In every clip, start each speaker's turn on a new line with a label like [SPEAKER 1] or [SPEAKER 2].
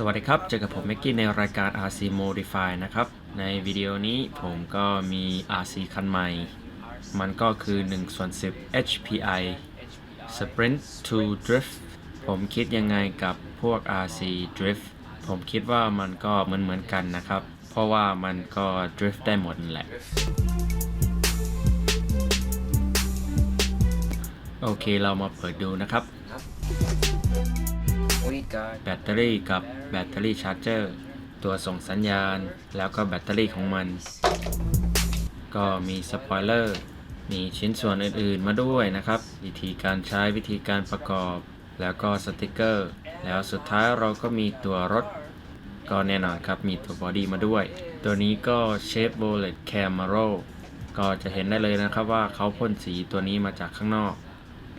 [SPEAKER 1] สวัสดีครับ เจอกับผมแม็กกี้ในรายการ RC Modify นะครับ ในวิดีโอนี้ผมก็มี RC คันใหม่ มันก็คือ1ส่วน10 HPI Sprint to Drift ผมคิดยังไงกับพวก RC Drift ผมคิดว่ามันก็เหมือนเหมือนๆกันนะครับ เพราะว่ามันก็ Drift ได้หมดแหละ โอเคเรามาเปิดดูนะครับ แบตเตอรี่กับแบตเตอรี่ชาร์จเจอร์ ตัวส่งสัญญาณ แล้วก็แบตเตอรี่ของมัน ก็มีสปอยเลอร์ มีชิ้นส่วนอื่นๆมาด้วยนะครับ วิธีการใช้วิธีการประกอบ แล้วก็สติกเกอร์ แล้วสุดท้ายเราก็มีตัวรถ ก็แน่นอนครับ มีตัวบอดี้มาด้วย ตัวนี้ก็เชฟโบเลตแคม a โรก็จะเห็นได้เลยนะครับว่าเขาพ่นสีตัวนี้มาจากข้างนอก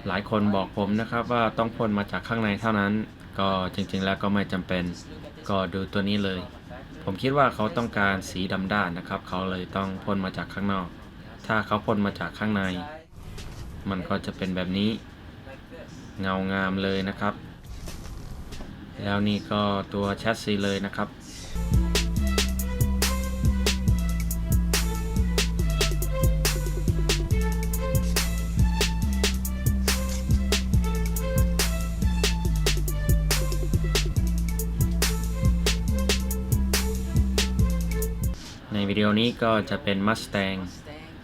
[SPEAKER 1] หลายคนบอกผมนะครับว่าต้องพ่นมาจากข้างในเท่านั้น ก็จริงๆแล้วก็ไม่จำเป็นก็ดูตัวนี้เลย ผมคิดว่าเขาต้องการสีดำด้านนะครับ เขาเลยต้องพ่นมาจากข้างนอก ถ้าเขาพ่นมาจากข้างใน มันก็จะเป็นแบบนี้ เงางามเลยนะครับ แล้วนี่ก็ตัวแชสซีเลยนะครับ ในวิดีโอนี้ก็จะเป็น Mustang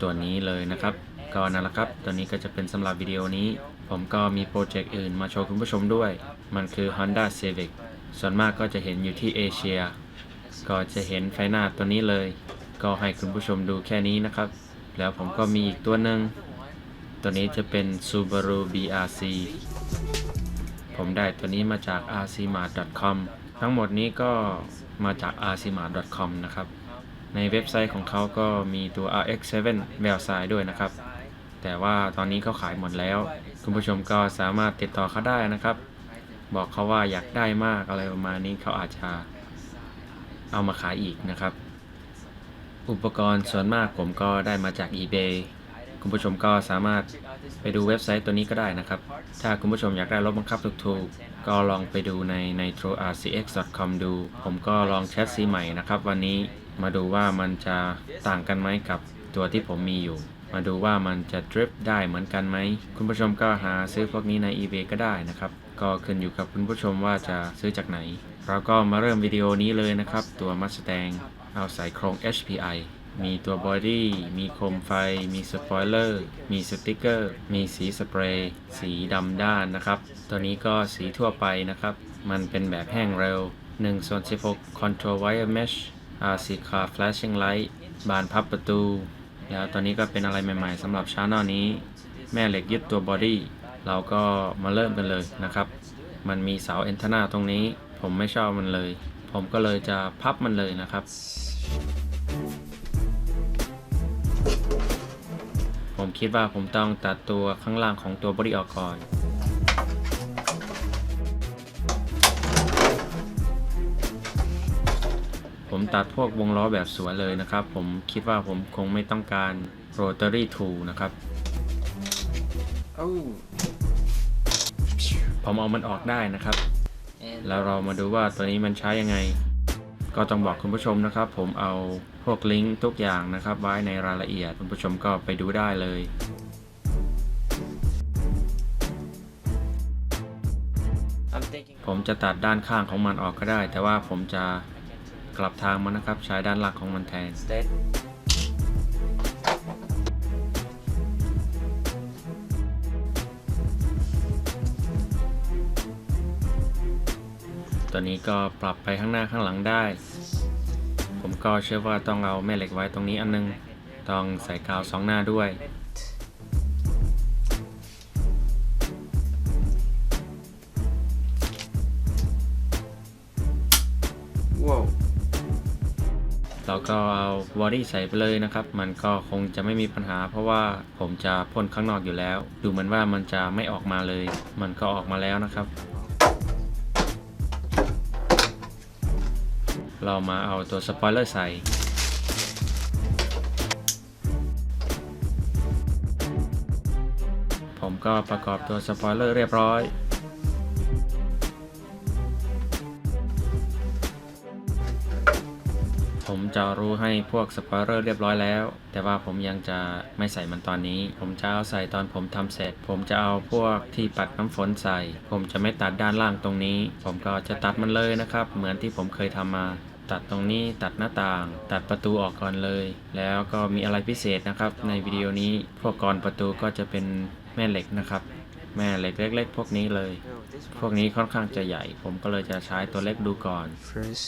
[SPEAKER 1] ตัวนี้เลยนะครับ ก็นั่นแหละครับ ตัวนี้ก็จะเป็นสำหรับวิดีโอนี้ ผมก็มีโปรเจกต์อื่นมาโชว์คุณผู้ชมด้วย มันคือ Honda Civic ส่วนมากก็จะเห็นอยู่ที่เอเชีย ก็จะเห็นไฟหน้าตัวนี้เลย ก็ให้คุณผู้ชมดูแค่นี้นะครับ แล้วผมก็มีอีกตัวหนึ่ง ตัวนี้จะเป็น Subaru BRC ผมได้ตัวนี้มาจาก rcmart.com ทั้งหมดนี้ก็มาจาก rcmart.com นะครับ ในเว็บไซต์ของเขาก็มีตัว RX7 แววซ้ายด้วยนะครับ แต่ว่าตอนนี้เขาขายหมดแล้ว คุณผู้ชมก็สามารถติดต่อเขาได้นะครับ บอกเขาว่าอยากได้มากอะไรประมาณนี้เขาอาจจะเอามาขายอีกนะครับ อุปกรณ์ส่วนมากผมก็ได้มาจาก eBay คุณผู้ชมก็สามารถไปดูเว็บไซต์ตัวนี้ก็ได้นะครับ ถ้าคุณผู้ชมอยากได้รถบังคับถูกๆ ก็ลองไปดูใน nitrorcx.com ดู ผมก็ลองแชทซีใหม่นะครับ วันนี้ มาดูว่ามันจะต่างกันไหมกับตัวที่ผมมีอยู่ มาดูว่ามันจะดริฟได้เหมือนกันไหม คุณผู้ชมก็หาซื้อพวกนี้ใน eBay ก็ได้นะครับ ก็ขึ้นอยู่กับคุณผู้ชมว่าจะซื้อจากไหน เราก็มาเริ่มวิดีโอนี้เลยนะครับ ตัว Mustang เอาใส่โครง HPI มีตัวบอดี้ มีโคมไฟ มีสปอยเลอร์ มีสติกเกอร์ มีสีสเปรย์ สีดำด้านนะครับ ตัวนี้ก็สีทั่วไปนะครับ มันเป็นแบบแห้งเร็ว1ส่วน16 Control Wire Mesh RC Car Flashing Light บานพับประตู แล้วตัวนี้ก็เป็นอะไรใหม่ๆสำหรับชาแนลนี้ แม่เหล็กยึดตัวบอดี้เราก็มาเริ่มกันเลยนะครับ มันมีเสาแอนทนาตรงนี้ ผมไม่ชอบมันเลย ผมก็เลยจะพับมันเลยนะครับ ผมคิดว่าผมต้องตัดตัวข้างล่างของตัวบอดี้ออกก่อน ผมตัดพวกวงล้อแบบสวยเลยนะครับ ผมคิดว่าผมคงไม่ต้องการโรตารี่ทูนะครับ
[SPEAKER 2] oh
[SPEAKER 1] ผมเอามันออกได้นะครับ
[SPEAKER 2] and
[SPEAKER 1] แล้วเรามาดูว่าตัวนี้มันใช้ยังไง ก็ต้องบอกคุณผู้ชมนะครับ ผมเอาพวกลิงก์ทุกอย่างนะครับ ไว้ในรายละเอียดคุณผู้ชมก็ไปดูได้เลย
[SPEAKER 2] I'm thinking
[SPEAKER 1] ผมจะตัดด้านข้างของมันออกก็ได้ แต่ว่าผมจะ กลับทางมันนะครับ ใช้ด้านหลังของมันแทน
[SPEAKER 2] instead
[SPEAKER 1] ตัวนี้ก็ปรับไปข้างหน้าข้างหลังได้ ผมก็เชื่อว่าต้องเอาแม่เหล็กไว้ตรงนี้อันนึง ต้องใส่กาวสองหน้าด้วย ก็เอาบอดี้ใส่ไปเลยนะครับ มันก็คงจะไม่มีปัญหา เพราะว่าผมจะพ่นข้างนอกอยู่แล้ว ดูเหมือนว่ามันจะไม่ออกมาเลย มันก็ออกมาแล้วนะครับ เรามาเอาตัวสปอยเลอร์ใส่ผมก็ประกอบตัวสปอยเลอร์เรียบร้อย จะรู้ให้พวกสปอยเลอร์เรียบร้อยแล้ว แต่ว่าผมยังจะไม่ใส่มันตอนนี้ ผมจะเอาใส่ตอนผมทำเสร็จ ผมจะเอาพวกที่ปัดน้ำฝนใส่ ผมจะไม่ตัดด้านล่างตรงนี้ ผมก็จะตัดมันเลยนะครับ เหมือนที่ผมเคยทำมาตัดตรงนี้ตัดหน้าต่าง ตัดประตูออกก่อนเลย แล้วก็มีอะไรพิเศษนะครับ ในวิดีโอนี้พวกกรประตูก็จะเป็นแม่เหล็กนะครับ แม่เหล็กเล็ก ๆ พวกนี้เลย พวกนี้ค่อนข้างจะใหญ่ ผมก็เลยจะใช้ตัวเล็กดูก่อน
[SPEAKER 2] first.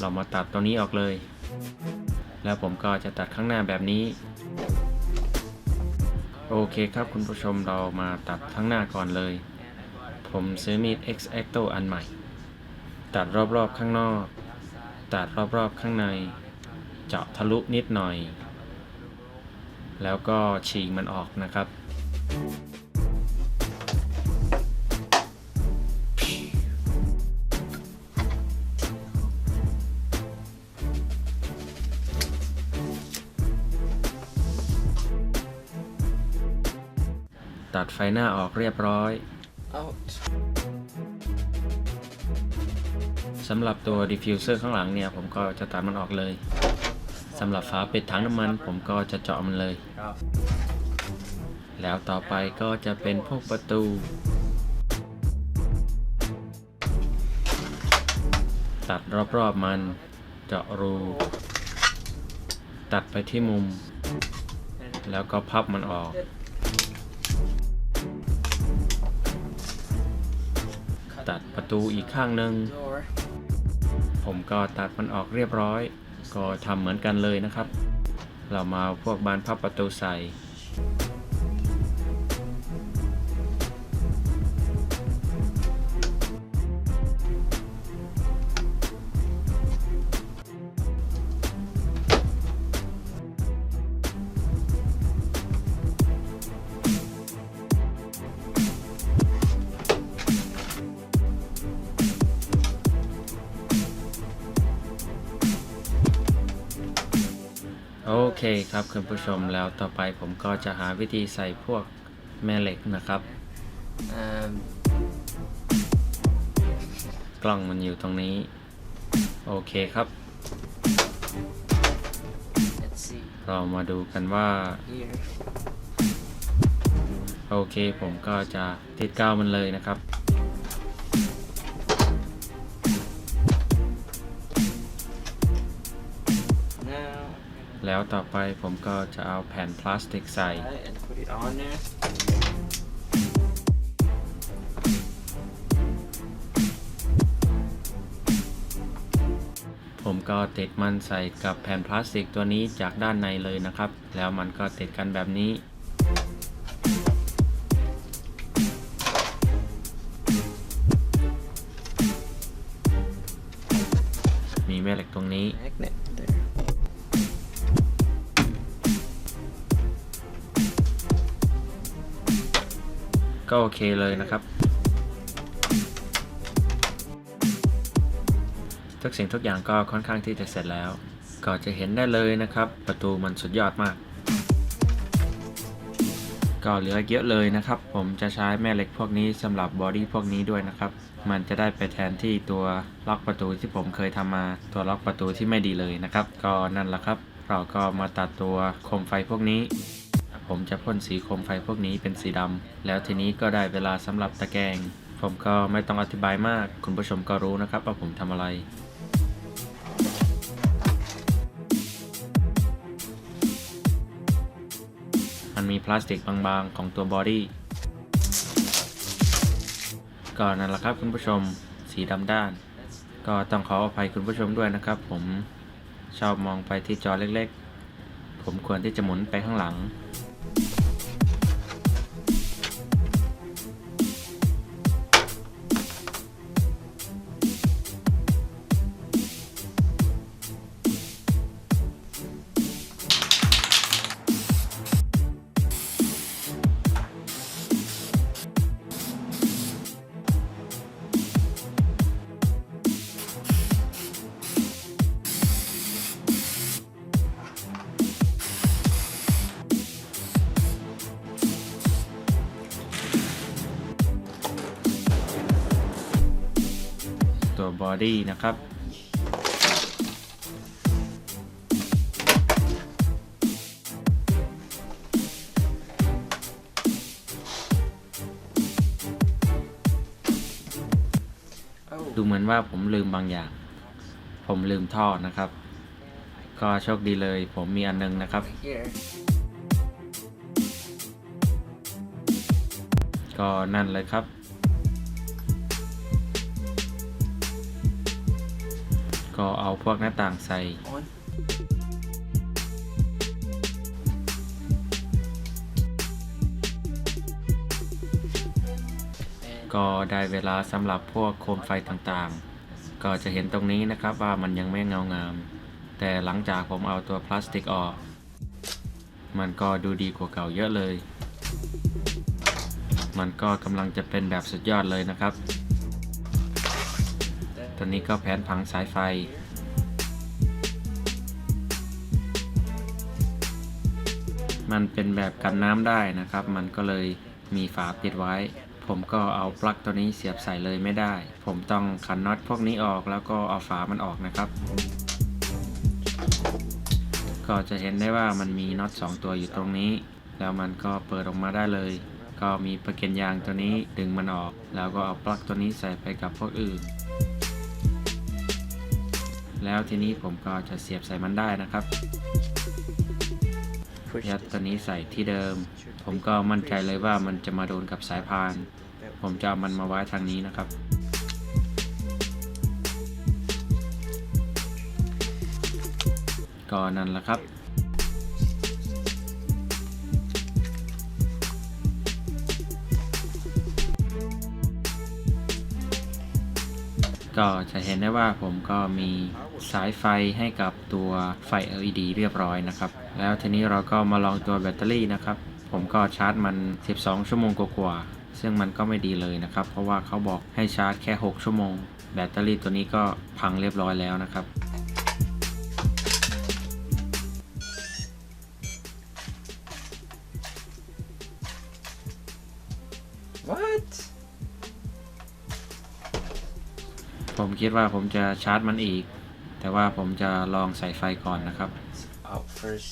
[SPEAKER 1] เรามาตัดตัวนี้ออกเลย แล้วผมก็จะตัดข้างหน้าแบบนี้ โอเคครับคุณผู้ชมเรามาตัดข้างหน้าก่อนเลย ผมซื้อมีด X Acto อันใหม่ ตัดรอบๆข้างนอก ตัดรอบๆข้างใน เจาะทะลุนิดหน่อย แล้วก็ฉีกมันออกนะครับ ตัดไฟหน้าออกเรียบร้อย
[SPEAKER 2] Out.
[SPEAKER 1] สำหรับตัวดิฟฟิวเซอร์ข้างหลังเนี่ย ผมก็จะตัดมันออกเลย สำหรับฝาปิดถังน้ำมัน ผมก็จะเจาะมันเลย
[SPEAKER 2] Out.
[SPEAKER 1] แล้วต่อไปก็จะเป็นพวกประตู ตัดรอบๆมัน เจาะรู ตัดไปที่มุม แล้วก็พับมันออก ตัดประตูอีกข้างหนึ่ง ผมก็ตัดมันออกเรียบร้อย ก็ทำเหมือนกันเลยนะครับ เรามาเอาพวกบานพับประตูใส่ โอเคครับคุณผู้ชมแล้วต่อไปผมก็จะหาวิธีใส่พวกแม่เหล็กนะครับ
[SPEAKER 2] Um.
[SPEAKER 1] กล้องมันอยู่ตรงนี้ โอเคครับ
[SPEAKER 2] Let's see
[SPEAKER 1] เรามาดูกันว่า
[SPEAKER 2] here.
[SPEAKER 1] โอเคผมก็จะติดกาวมันเลยนะครับ แล้วต่อไปผมก็จะเอาแผ่นพลาสติกใส่
[SPEAKER 2] Right, and put it on there.
[SPEAKER 1] ผมก็ติดมันใส่กับแผ่นพลาสติกตัวนี้จากด้านในเลยนะครับ แล้วมันก็ติดกันแบบนี้ ก็โอเคเลยนะครับทุกสิ่งทุกอย่างก็ค่อนข้างที่จะเสร็จแล้ว ก็จะเห็นได้เลยนะครับ ประตูมันสุดยอดมาก ก็เหลือเยอะเลยนะครับ ผมจะใช้แม่เหล็กพวกนี้สำหรับบอดี้พวกนี้ด้วยนะครับ มันจะได้ไปแทนที่ตัวล็อกประตูที่ผมเคยทำมาตัวล็อกประตูที่ไม่ดีเลยนะครับ ก็นั่นแหละครับ เราก็มาตัดตัวโคมไฟพวกนี้ ผมจะพ่นสีโคมไฟพวกนี้เป็นสีดำ แล้วทีนี้ก็ได้เวลาสำหรับตะแกรงผมก็ไม่ต้องอธิบายมาก คุณผู้ชมก็รู้นะครับว่าผมทำอะไรมันมีพลาสติกบางๆของตัวบอดี้ก็นั่นแหละครับคุณผู้ชมสีดำด้าน ก็ต้องขออภัยคุณผู้ชมด้วยนะครับ ผมชอบมองไปที่จอเล็กๆ ผมควรที่จะหมุนไปข้างหลัง บอดี้นะครับดูเหมือนว่าผมลืมบางอย่าง ผมลืมท่อนะครับ ก็โชคดีเลยผมมีอันนึงนะครับ ก็นั่นเลยครับ ก็เอาพวกหน้าต่างใส่ก็ได้เวลาสำหรับพวกโคมไฟต่างๆ ก็จะเห็นตรงนี้นะครับว่ามันยังไม่เงางาม แต่หลังจากผมเอาตัวพลาสติกออก มันก็ดูดีกว่าเก่าเยอะเลย มันก็กำลังจะเป็นแบบสุดยอดเลยนะครับ ตอนนี้ก็แผนผังสายไฟ มันเป็นแบบกันน้ำได้นะครับ มันก็เลยมีฝาปิดไว้ ผมก็เอาปลั๊กตัวนี้เสียบใส่เลยไม่ได้ ผมต้องขันน็อตพวกนี้ออกแล้วก็เอาฝามันออกนะครับ ก็จะเห็นได้ว่ามันมีน็อต2 ตัวอยู่ตรงนี้ แล้วมันก็เปิดออกมาได้เลยก็มีประเก็นยางตัวนี้ดึงมันออก แล้วก็เอาปลั๊กตัวนี้ใส่ไปกับพวกอื่น แล้วทีนี้ผมก็จะเสียบใส่มันได้นะครับ
[SPEAKER 2] Push
[SPEAKER 1] ยัด
[SPEAKER 2] this.
[SPEAKER 1] ตัวนี้ใส่ที่เดิม ผมก็มั่นใจเลยว่ามันจะมาโดนกับสายพาน ผมจะเอามันมาไว้ทางนี้นะครับ ก็นั่นแหละครับ ก็จะเห็นได้ว่าผมก็มีสายไฟให้กับตัวไฟ LED เรียบร้อยนะครับ แล้วทีนี้เราก็มาลองตัวแบตเตอรี่นะครับ ผมก็ชาร์จมัน 12 ชั่วโมงกว่าๆซึ่งมันก็ไม่ดีเลยนะครับ เพราะว่าเขาบอกให้ชาร์จแค่ 6 ชั่วโมง แบตเตอรี่ตัวนี้ก็พังเรียบร้อยแล้วนะครับ ผมคิดว่าผมจะชาร์จมันอีก แต่ว่าผมจะลองใส่ไฟก่อนนะครับ
[SPEAKER 2] Out first.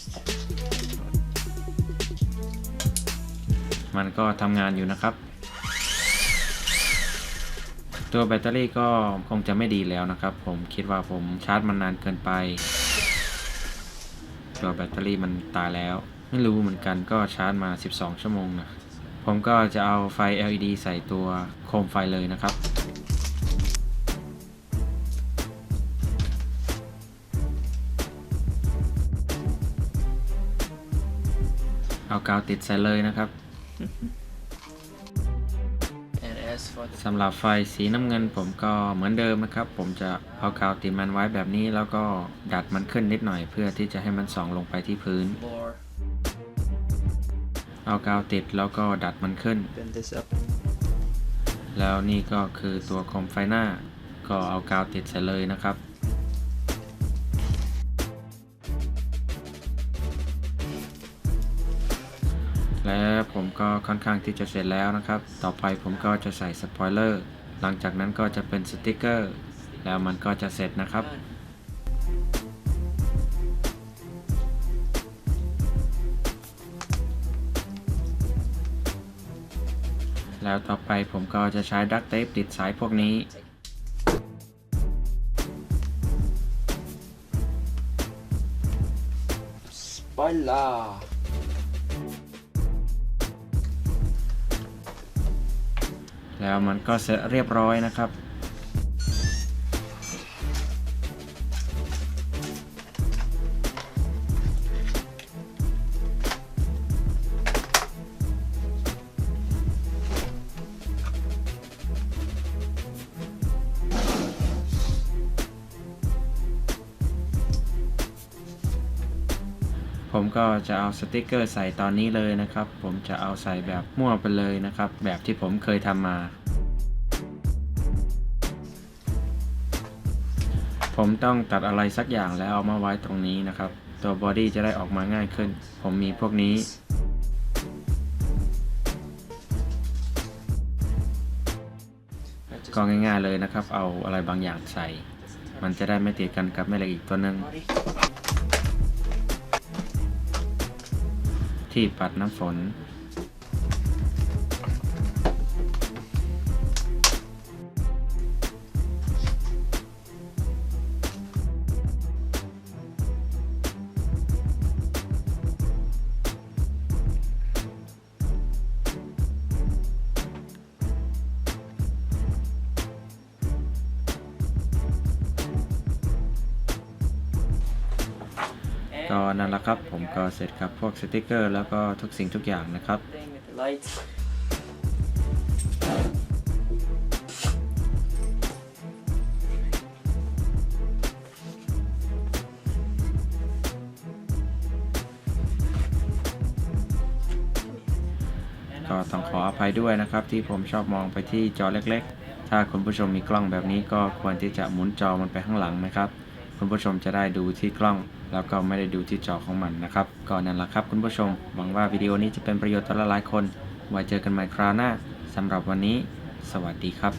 [SPEAKER 1] มันก็ทำงานอยู่นะครับ ตัวแบตเตอรี่ก็คงจะไม่ดีแล้วนะครับ ผมคิดว่าผมชาร์จมันนานเกินไป ตัวแบตเตอรี่มันตายแล้ว ไม่รู้เหมือนกันก็ชาร์จมา 12 ชั่วโมงนะผมก็จะเอาไฟ LED ใส่ตัวโคมไฟเลยนะครับ เอากาวติดใส่เลยนะครับ
[SPEAKER 2] And as for the
[SPEAKER 1] สำหรับไฟสีน้ำเงินผมก็เหมือนเดิมนะครับ ผมจะเอากาวติดมันไว้แบบนี้ แล้วก็ดัดมันขึ้นนิดหน่อย เพื่อที่จะให้มันส่องลงไปที่พื้น
[SPEAKER 2] floor,
[SPEAKER 1] เอากาวติดแล้วก็ดัดมันขึ้น
[SPEAKER 2] bend this up.
[SPEAKER 1] แล้วนี่ก็คือตัวโคมไฟหน้า ก็เอากาวติดใส่เลยนะครับ ก็ค่อนข้างที่จะเสร็จแล้วนะครับ ต่อไปผมก็จะใส่สปอยเลอร์ หลังจากนั้นก็จะเป็นสติกเกอร์ แล้วมันก็จะเสร็จนะครับแล้วต่อไปผมก็จะใช้ดักเทปติดสายพวกนี้
[SPEAKER 2] Spoiler.
[SPEAKER 1] แล้วมันก็เสร็จเรียบร้อยนะครับ ผมก็จะเอาสติกเกอร์ใส่ตอนนี้เลยนะครับ ผมจะเอาใส่แบบมั่วไปเลยนะครับ แบบที่ผมเคยทำมา ผมต้องตัดอะไรสักอย่างแล้วเอามาไว้ตรงนี้นะครับ ตัวบอดี้จะได้ออกมาง่ายขึ้น ผมมีพวกนี้ก็ง่ายๆเลยนะครับ เอาอะไรบางอย่างใส่ มันจะได้ไม่ติดกันกับแม่เหล็กอีกตัวหนึ่ง ที่ปัดน้ำฝน ก็เสร็จกับพวกสติกเกอร์แล้วก็ทุกสิ่งทุกอย่างนะครับ ก็ต้องขออภัยด้วยนะครับที่ผมชอบมองไปที่จอเล็กๆ ถ้าคุณผู้ชมมีกล้องแบบนี้ก็ควรที่จะหมุนจอมันไปข้างหลังนะครับ คุณผู้ชมจะได้ดูที่กล้อง แล้วก็ไม่ได้ดูที่จอของมันนะครับก็นั่นแหละครับคุณผู้ชม หวังว่าวิดีโอนี้จะเป็นประโยชน์ต่อหลายๆคน ไว้เจอกันใหม่คราวหน้าสำหรับวันนี้ สวัสดีครับ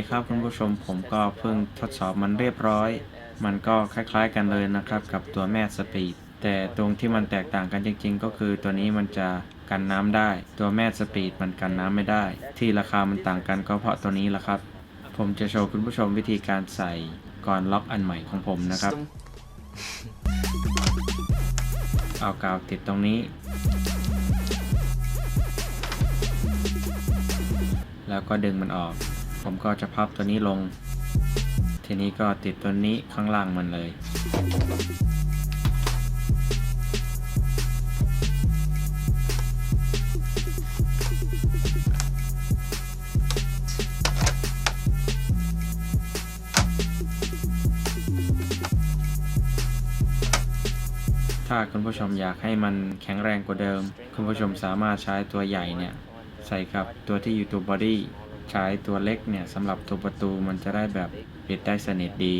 [SPEAKER 1] คครับคุณผู้ชมผมก็เพิ่งทดสอบมันเรียบร้อย มันก็คล้ายๆกันเลยนะครับกับตัวแม่สปีด แต่ตรงที่มันแตกต่างกันจริง ๆ ก็คือตัวนี้มันจะกันน้ำได้ ตัวแม่สปีดมันกันน้ำไม่ได้ ที่ราคามันต่างกันก็เพราะตัวนี้แหละครับ ผมจะโชว์คุณผู้ชมวิธีการใส่ก่อนล็อกอันใหม่ของผมนะครับ เอากาวติดตรงนี้แล้วก็ดึงมันออก ผมก็จะพับตัวนี้ลง ทีนี้ก็ติดตัวนี้ข้างล่างมันเลย ถ้าคุณผู้ชมอยากให้มันแข็งแรงกว่าเดิม คุณผู้ชมสามารถใช้ตัวใหญ่เนี่ย ใส่กับตัวที่อยู่ตัวบอดี้ ใช้ตัวเล็กเนี่ยสำหรับตัวประตูมันจะได้แบบปิดได้สนิทดี